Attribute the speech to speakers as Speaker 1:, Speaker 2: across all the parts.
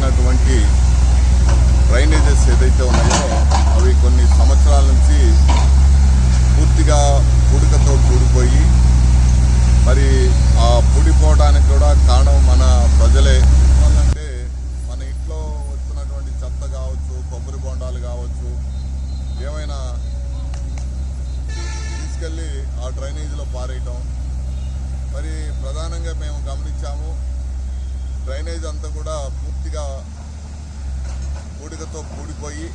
Speaker 1: ప్రధానమైనటువంటి డ్రైనేజెస్ ఏదైతే ఉన్నాయో అవి కొన్ని సంవత్సరాల నుంచి పూర్తిగా పుడికతో కూడిపోయి మరి ఆ పుడిపోవడానికి కూడా కారణం మన ప్రజలే. ఎందువల్లంటే మన ఇంట్లో వస్తున్నటువంటి చెత్త కావచ్చు కొబ్బరి బొండాలు కావచ్చు ఏమైనా తీసుకెళ్ళి ఆ డ్రైనేజీలో పారేయటం. మరి ప్రధానంగా మేము గమనించాము డ్రైనేజ్ అంతా కూడా పూర్తిగా పూడికతో కూడిపోయి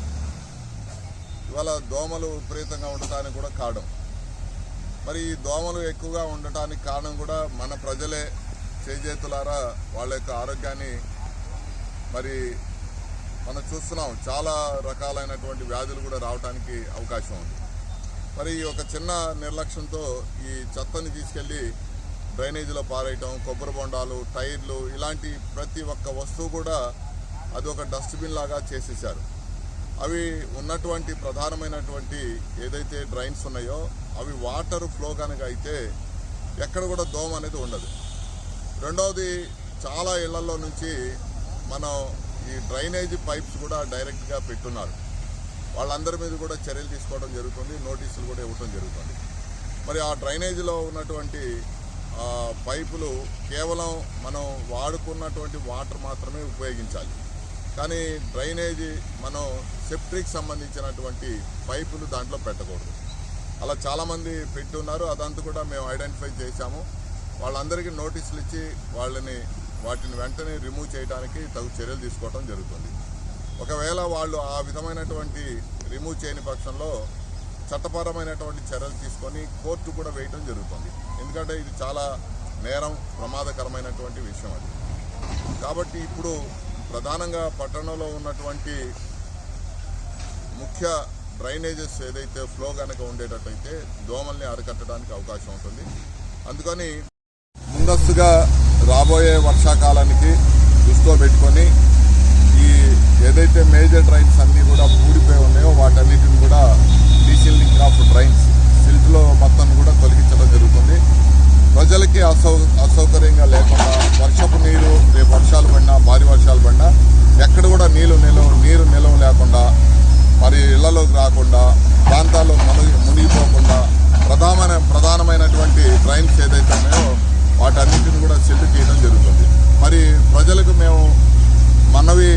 Speaker 1: ఇవాళ దోమలు విపరీతంగా ఉండటానికి కూడా కారణం. మరి ఈ దోమలు ఎక్కువగా ఉండటానికి కారణం కూడా మన ప్రజలే చేజేతులారా వాళ్ళ యొక్క ఆరోగ్యాన్ని మరి మనం చూస్తున్నాం. చాలా రకాలైనటువంటి వ్యాధులు కూడా రావడానికి అవకాశం ఉంది. మరి ఈ ఒక చిన్న నిర్లక్ష్యంతో ఈ చెత్తని తీసుకెళ్ళి డ్రైనేజీలో పారేయటం కొబ్బరి బొండాలు టైర్లు ఇలాంటి ప్రతి ఒక్క వస్తువు కూడా అది ఒక డస్ట్బిన్ లాగా చేసేసారు అవి ఉన్నటువంటి ప్రధానమైనటువంటి ఏదైతే డ్రైన్స్ ఉన్నాయో అవి వాటర్ ఫ్లో కనుక అయితే ఎక్కడ కూడా దోమ అనేది ఉండదు. రెండవది చాలా ఇళ్ళలో నుంచి మనం ఈ డ్రైనేజీ పైప్స్ కూడా డైరెక్ట్గా పెట్టున్నారు. వాళ్ళందరి మీద కూడా చర్యలు తీసుకోవడం జరుగుతుంది నోటీసులు కూడా ఇవ్వడం జరుగుతుంది. మరి ఆ డ్రైనేజీలో ఉన్నటువంటి పైపులు కేవలం మనం వాడుకున్నటువంటి వాటర్ మాత్రమే ఉపయోగించాలి. కానీ డ్రైనేజీ మనం సెప్ట్రిక్ సంబంధించినటువంటి పైపులు దాంట్లో పెట్టకూడదు. అలా చాలామంది పెట్టి ఉన్నారు అదంతా కూడా మేము ఐడెంటిఫై చేశాము. వాళ్ళందరికీ నోటీసులు ఇచ్చి వాళ్ళని వాటిని వెంటనే రిమూవ్ చేయడానికి తగు చర్యలు తీసుకోవడం జరుగుతుంది. ఒకవేళ వాళ్ళు ఆ విధమైనటువంటి రిమూవ్ చేయని పక్షంలో చట్టపరమైనటువంటి చర్యలు తీసుకొని కోర్టు కూడా వేయటం జరుగుతుంది. ఎందుకంటే ఇది చాలా నేరం ప్రమాదకరమైనటువంటి విషయం అది. కాబట్టి ఇప్పుడు ప్రధానంగా పట్టణంలో ఉన్నటువంటి ముఖ్య డ్రైనేజెస్ ఏదైతే ఫ్లో కనుక ఉండేటట్టయితే దోమల్ని అరికట్టడానికి అవకాశం ఉంటుంది. అందుకని ముందస్తుగా రాబోయే వర్షాకాలానికి దృష్టిలో పెట్టుకొని ఈ ఏదైతే మేజర్ డ్రైన్స్ అన్నీ కూడా పూడిపోయి ఉన్నాయో వాటన్నిటిని కూడా డీసిల్డింగ్ ఆఫ్ డ్రైన్స్ సిల్ట్లో మొత్తం కూడా తొలగించడం జరుగుతుంది ప్రజలకి అసౌ అసౌకర్యంగా లేకుండా వర్షపు నీరు రేపు వర్షాలు పడినా భారీ వర్షాలు పడినా ఎక్కడ కూడా నీళ్ళు నిలవ నీరు నిలవ లేకుండా మరి ఇళ్ళలోకి రాకుండా ప్రాంతాల్లో మునిగి మునిగిపోకుండా ప్రధానమైన ప్రధానమైనటువంటి డ్రైన్స్ ఏదైతే ఉన్నాయో వాటన్నిటిని కూడా సెట్ చేయడం జరుగుతుంది. మరి ప్రజలకు మేము మనవి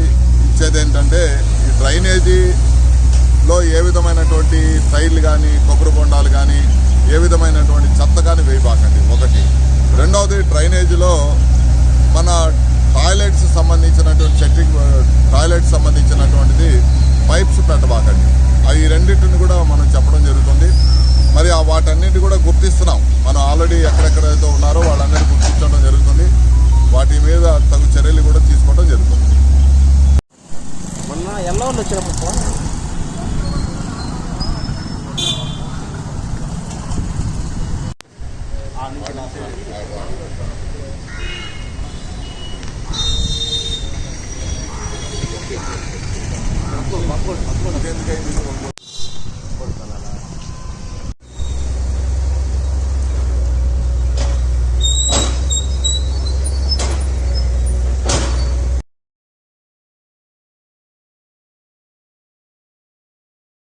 Speaker 1: ఇచ్చేది ఏంటంటే ఈ డ్రైనేజీలో ఏ విధమైనటువంటి టైర్లు కానీ కొబ్బరి బొండాలు కానీ ఏ విధమైనటువంటి చెత్త కానీ వేయబాకండి ఒకటి రెండవది డ్రైనేజీలో మన టాయిలెట్స్ సంబంధించినటువంటి సెట్టింగ్ టాయిలెట్స్ సంబంధించినటువంటిది పైప్స్ పెట్టబాకండి. అవి రెండింటిని కూడా మనం చెప్పడం జరుగుతుంది. మరి ఆ వాటన్నిటి కూడా గుర్తిస్తున్నాం. మనం ఆల్రెడీ ఎక్కడెక్కడైతే ఉన్నారో వాళ్ళందరినీ గుర్తించడం マッコン、マッコン、
Speaker 2: マッコン、全
Speaker 3: 然全然違うんですよマッコン。